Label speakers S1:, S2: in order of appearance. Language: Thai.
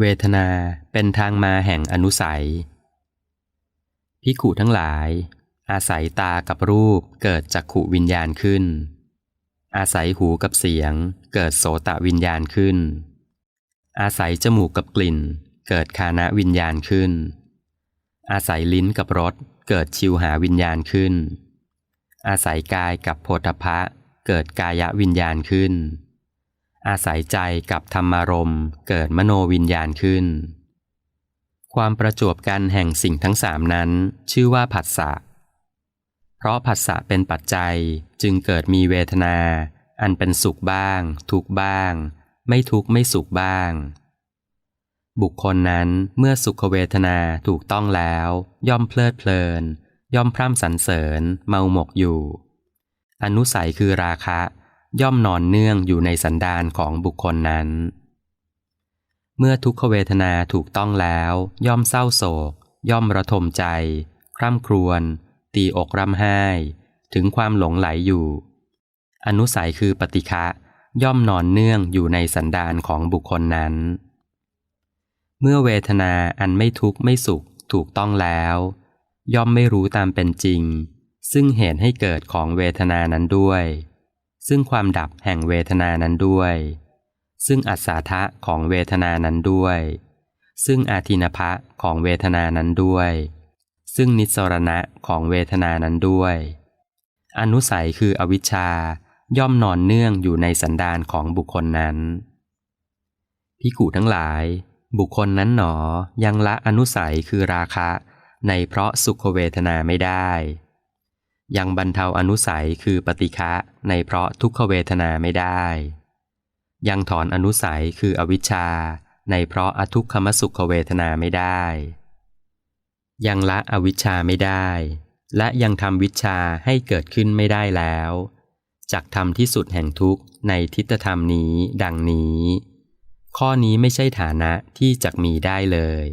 S1: เวทนาเป็นทางมาแห่งอนุสัยพิขุทั้งหลาย อาศัยตากับรูปเกิดจักขุวิญญาณขึ้น อาศัยหูกับเสียง เกิดโสตวิญญาณขึ้น อาศัยจมูกกับกลิ่น เกิดคานะวิญญาณขึ้น อาศัยลิ้นกับรสเกิดชิวหาวิญญาณขึ้น อาศัยกายกับโพธพะ เกิดกายวิญญาณขึ้น อาศัยใจกับธรรมารมณ์เกิดมโนวิญญาณขึ้น ความประจวบกันแห่งสิ่งทั้งสามนั้น ชื่อว่าผัสสะ เพราะผัสสะเป็นปัจจัยจึงเกิดมีเวทนา อันเป็นสุขบ้าง ทุกบ้าง ไม่ทุกไม่สุขบ้าง บุคคลนั้นเมื่อสุขเวทนาถูกต้องแล้ว ย่อมเพลิดเพลิน ย่อมพร่ำสรรเสริญ เมาหมกอยู่ อนุสัยคือราคะ ย่อมนอนเนื่องอยู่ในสันดานของบุคคลนั้น เมื่อทุกขเวทนาถูกต้องแล้ว ย่อมเศร้าโศก ย่อมระทมใจ คร่ำครวญ ตีอกร่ำไห้ ถึงความหลงไหลอยู่ อนุสัยคือปฏิฆะย่อมนอนเนื่องอยู่ในสันดานของบุคคลนั้น เมื่อเวทนาอันไม่ทุกข์ไม่สุขถูกต้องแล้ว ย่อมไม่รู้ตามเป็นจริง ซึ่งเหตุให้เกิดของเวทนานั้นด้วย ซึ่งความดับแห่งเวทนานั้นด้วย ซึ่งอัศทะของเวทนานั้นด้วย ซึ่งอาทินภะของเวทนานั้นด้วย ซึ่งนิสรณะของเวทนานั้นด้วย อนุสัยคืออวิชชาย่อมนอนเนื่องอยู่ในสันดานของบุคคลนั้นพิกูทั้งหลาย บุคคลนั้นหนอยังละอนุสัยคือราคะ ในเพราะสุขเวทนาไม่ได้ ยังบรรเทาอนุสัยคือปฏิฆะในเพราะทุกขเวทนาไม่ได้ ยังถอนอนุสัยคืออวิชชา ในเพราะอทุกขมสุขเวทนาไม่ได้ ยังละอวิชชาไม่ได้ และยังทำวิชาให้เกิดขึ้นไม่ได้แล้วจักทำที่สุดแห่งทุกข์ในทิฏฐธรรมนี้ดังนี้ ข้อนี้ไม่ใช่ฐานะที่จะมีได้เลย